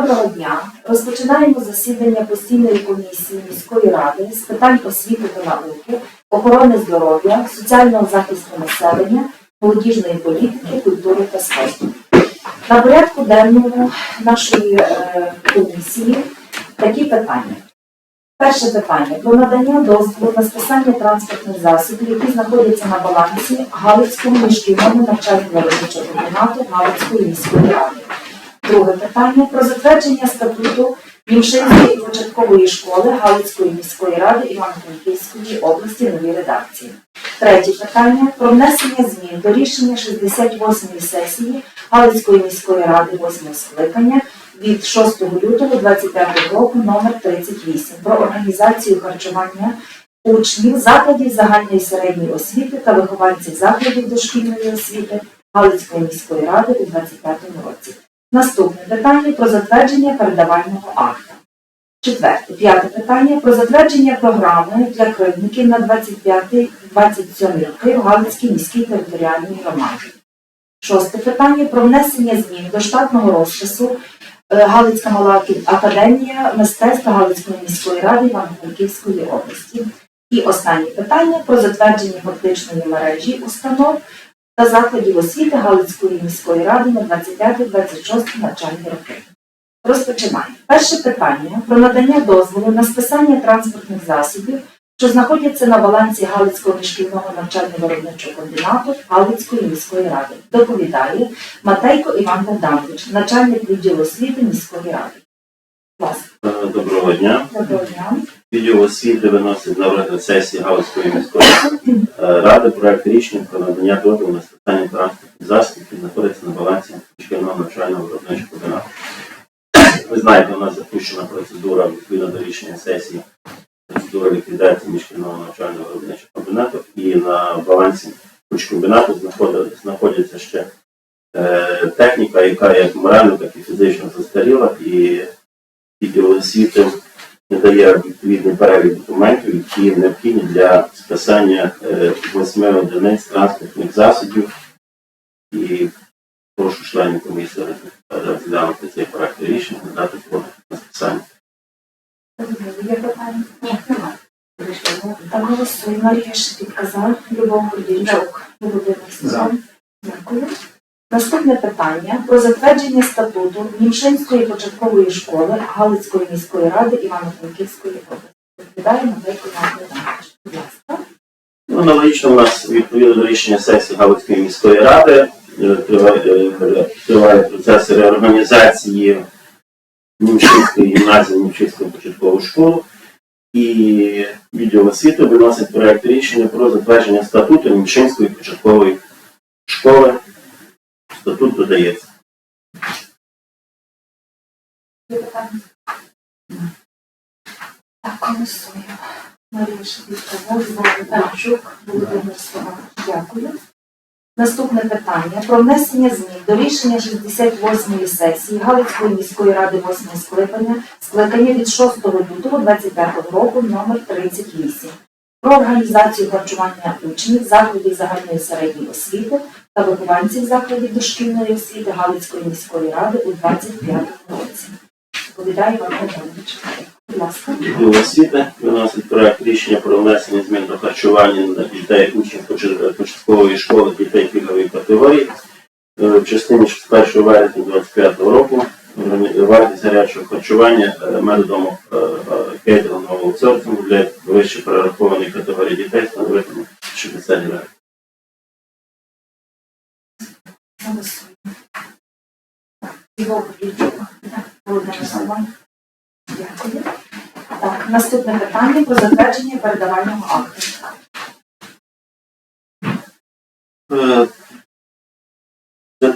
Доброго дня. Розпочинаємо засідання постійної комісії міської ради з питань освіти та науки, охорони здоров'я, соціального захисту населення, молодіжної політики, культури та спорту. На порядку денному нашої е, комісії такі питання. Перше питання про надання дозволу на списання транспортних засобів, які знаходяться на балансі Галицького міжкільному навчального виробничого комбінату Галицької міської ради. Друге питання про затвердження статуту Німшинської початкової школи Галицької міської ради Івано-Франківської області новій редакції. Третє питання про внесення змін до рішення 68-ї сесії Галицької міської ради 8 скликання від 6 лютого 25 року номер 38 про організацію харчування учнів закладів загальної середньої освіти та вихованців закладів дошкільної освіти Галицької міської ради у 25 році. Наступне питання про затвердження передавального акта. Четверте, п'яте питання про затвердження програми для кривдників на 25-27 роки в Галицькій міській територіальній громаді. Шосте питання про внесення змін до штатного розпису е, Галицька мала академія мистецтва Галицької міської ради Івано-Франківської області. І останнє питання про затвердження фактичної мережі установ та закладів освіти Галицької міської ради на 25-26 навчальні роки. Розпочинаємо. Перше питання про надання дозволу на списання транспортних засобів, що знаходяться на балансі Галицького міжшкільного навчально-виробничого комбінату Галицької міської ради. Доповідає Матейко Іван Богданович, начальник відділу освіти міської ради. Будь ласка, Доброго дня. доброго дня. Відділ освіти виносить на сесії Галицької міської ради проект рішення про надання дозволу на списання транспортних засобів, які знаходяться на балансі шкільного навчального виробничого комбінату. Ви знаєте, у нас запущена процедура відповідно до рішення сесії процедура ліквідації міжшкільного навчального виробничого комбінату і на балансі комбінату знаходиться ще е, техніка, яка як морально, так і фізично застаріла, і відділ освіти надає відповідний перелік документів, які необхідні для списання е, восьми одиниць транспортних засобів. І прошу членів комісії розглянути цей проект рішення, надати згоду на списання. Є питання? Ні, немає. Так голосуємо. Марія Шепіт казав, Любов Гордійчук, Володимир Степан. Дякую. Наступне питання про затвердження статуту Німшинської початкової школи Галицької міської ради Івано-Франківської області. Відповідає Матейко Іван Богданович. Будь ласка. Ну, аналогічно у нас відповідно до рішення сесії Галицької міської ради е, триває, е, процес реорганізації Німчинської гімназії, Німчинської початкової школи. І відділ освіти виносить проект рішення про затвердження статуту Німчинської початкової школи. Статут додається. Є питання? Так, голосуємо. Марія Любов Гордійчук, Володимир Степан. Дякую. Наступне питання про внесення змін до рішення 68-ї сесії Галицької міської ради 8 скликання, скликання від 6 лютого 25 року номер 38 про організацію харчування учнів закладів загальної середньої освіти та вихованців закладів дошкільної освіти Галицької міської ради у 25 році. Доповідає Іван Богданович. Будь ласка. Виносить проект рішення про внесення змін до харчування дітей учнів початкової школи дітей пільгової категорії. Е, В частині з 1 вересня 2025 року вартість гарячого харчування е, методом е, кейтерингового аутсорсингу для вище перерахованої категорії дітей становитиме 60 гривень. Дякую. Наступне питання про затвердження передавального акту. Е,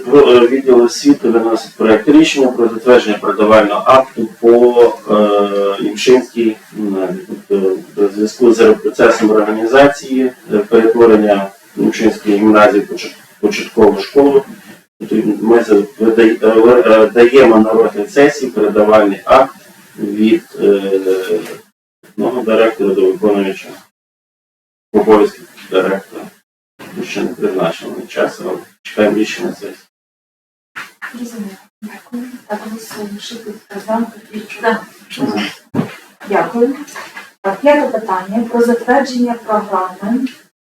про- е, Відділ освіти виносить проект рішення про затвердження передавального акту по е, Імшинській в зв'язку з процесом організації перетворення Імшинської гімназії початкову школу. Ми е, даємо на розгляд сесії передавальний акт від одного директора до виконуючого обов'язків директора. Ще не призначений час, але чекаємо рішення сесії. Дякую. Так. Дякую. П'яте питання про затвердження програми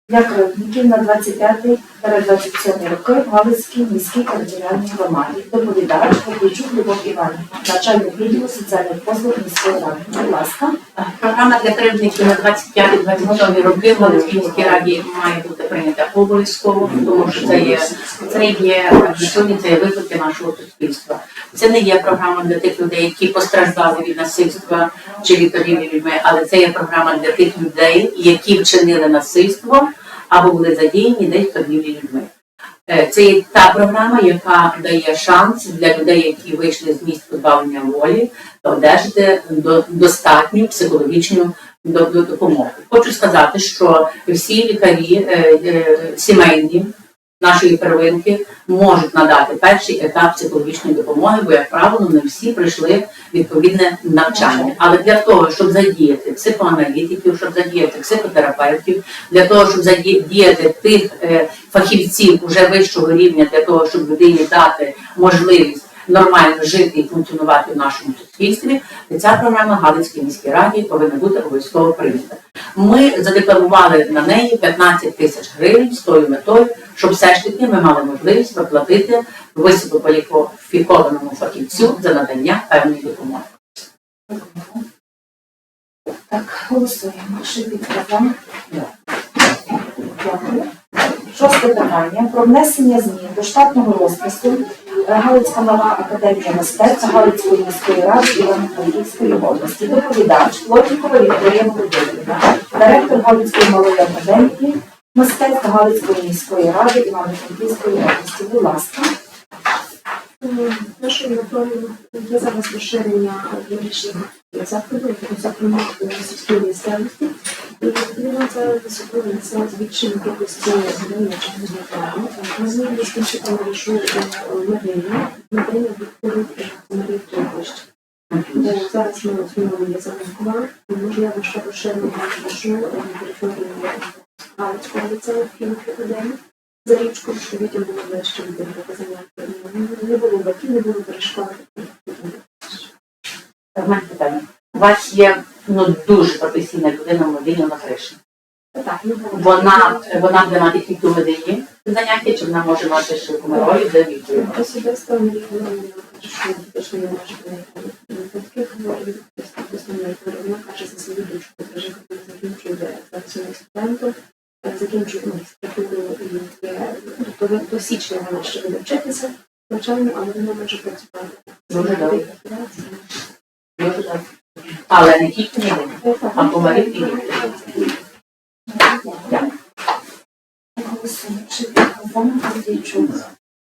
для кривдників на 25-27 роки в Галицькій міській територіальній громаді. Доповідач Петрічук Любов Іванівна, начальник відділу соціальних послуг міської ради. Будь ласка. Програма для кривдників на 25-27 роки в Галицькій міській раді має бути прийнята обов'язково, тому що це є, це є сьогодні це є виклики нашого суспільства. Це не є програма для тих людей, які постраждали від насильства чи від торгівлі але це є програма для тих людей, які вчинили насильство або були задіяні десь торгівлі людьми. Е, Це та програма, яка дає шанс для людей, які вийшли з місць позбавлення волі, одержати до- достатню психологічну до- до- допомогу. Хочу сказати, що всі лікарі е, е, сімейні нашої первинки можуть надати перший етап психологічної допомоги, бо, як правило, не всі прийшли відповідне навчання. Але для того, щоб задіяти психоаналітиків, щоб задіяти психотерапевтів, для того, щоб задіяти тих е, фахівців уже вищого рівня, для того, щоб людині дати можливість нормально жити і функціонувати в нашому суспільстві, ця програма Галицькій міській раді повинна бути обов'язково прийнята. Ми задекларували на неї 15 тисяч гривень з тою метою, щоб все ж таки ми мали можливість проплатити висококваліфікованому фахівцю за надання певної допомоги. Так, голосуємо. Казан. Дякую. Шосте питання про внесення змін до штатного розпису Галицька нова академія мистецтв Галицької міської ради Івано-Франківської області. Доповідач Плотнікова Вікторія Володимирівна, директор Галицької малої академії мистецтв Галицької міської ради Івано-Франківської області. Будь ласка. Нашою метою є зараз розширення юридичних заходів, зокрема у сільській місцевості. І це супроводжується збільшенням кількості звернення через програму. Ми змінили скінчити мережу Марії, Марії відповідь Марії Трипощ. Зараз ми змінили загалом, можливо, що розширимо мережу на території Галицького ліцею в Фінки Академії. За річкою, що дітям було ближче від заняття. Не було батьків, не було перешкод. В мене питання. У вас є ну, дуже професійна людина в медині на криші. Так, не було. Вона, вона буде мати тільки в медині заняття, чи вона може мати ще в ролі за вікою? Особисто мені що точно не може бути батьки говорили, особисто мені говорили, вона каже за свою дочку, каже, коли закінчує зараз студентом, закінчує магістратуру і є, тобто до січня вона ще буде вчитися, навчально, але вона може працювати. Дуже добре. Дуже добре. Але не тільки в медині, а по малій Дякую. Голосуємо. Шипік, Казан, Петрічук.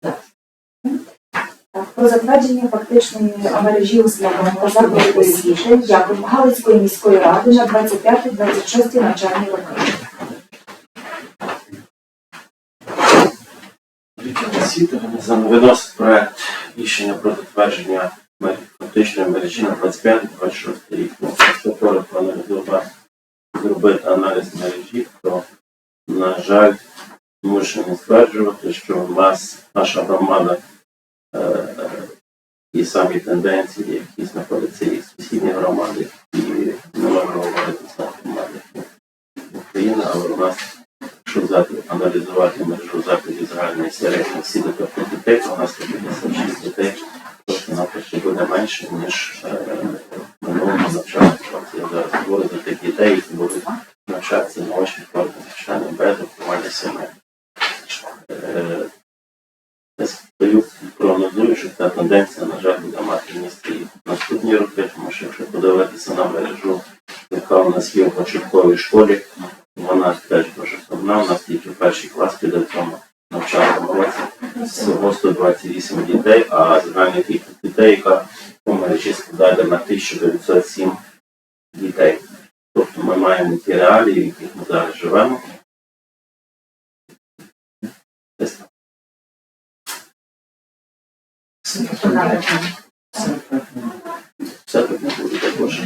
Так, Про затвердження фактичної мережі та закладів освіти як Галицької міської ради на 25-26 навчальні роки. Виносить проект рішення про затвердження мер- фактичної мережі 25-26 рік. Якщо коротко аналізувати, зробити аналіз мережі, то, на жаль, змушені стверджувати, що в нас наша громада е, ті самі тенденції, які знаходяться і в громаді, і не можна говорити за громади України, але у нас Якщо аналізувати мережу закладів загальної середньої освіти тобто дітей, у нас 56 дітей, буде менше, ніж е, в минулому навчальному. Я зараз говорю за тих дітей, які будуть навчатися на очній формі навчання без опікування сімей. Е, Я стою, прогнозую, що ця тенденція, на жаль, буде мати місце і наступні роки, тому що якщо подивитися на мережу, яка у нас є в початковій школі, вона теж дуже складна. У нас тільки перший клас піде в цьому навчальному році. Всього 128 дітей, а загальна кількість дітей, яка по мережі складає на 1907 дітей. Тобто ми маємо ті реалії, в яких ми зараз живемо. Thank так. Все так не буде також.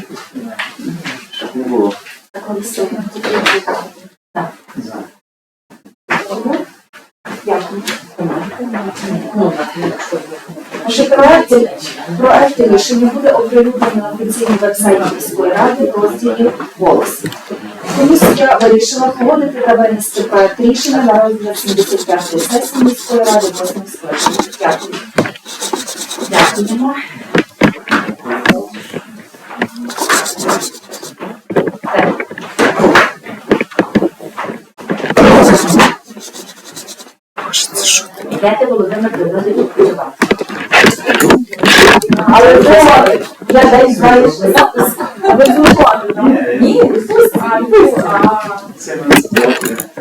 Щоб не було. Так, голосуємо. Так. Добре? Дякую. Ну, так, ну, що ви? Отже, проект Проект рішення буде оприлюднено на офіційній вебсайті міської ради в розділі «Голос». Комісія вирішила погодити та винести проект рішення на розгляд 75-ї сесії міської ради 8 скликання. Дякую. Дякуємо. Йдете, Володимир Дмитрович, відпочивати. Але ви, я десь знаю, що запис. А ви зробите? Ні.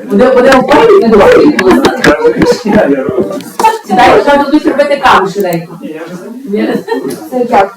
Буде, буде у полі, не добре. Сідай, вже будуть робити каву швиденько. Це дякую.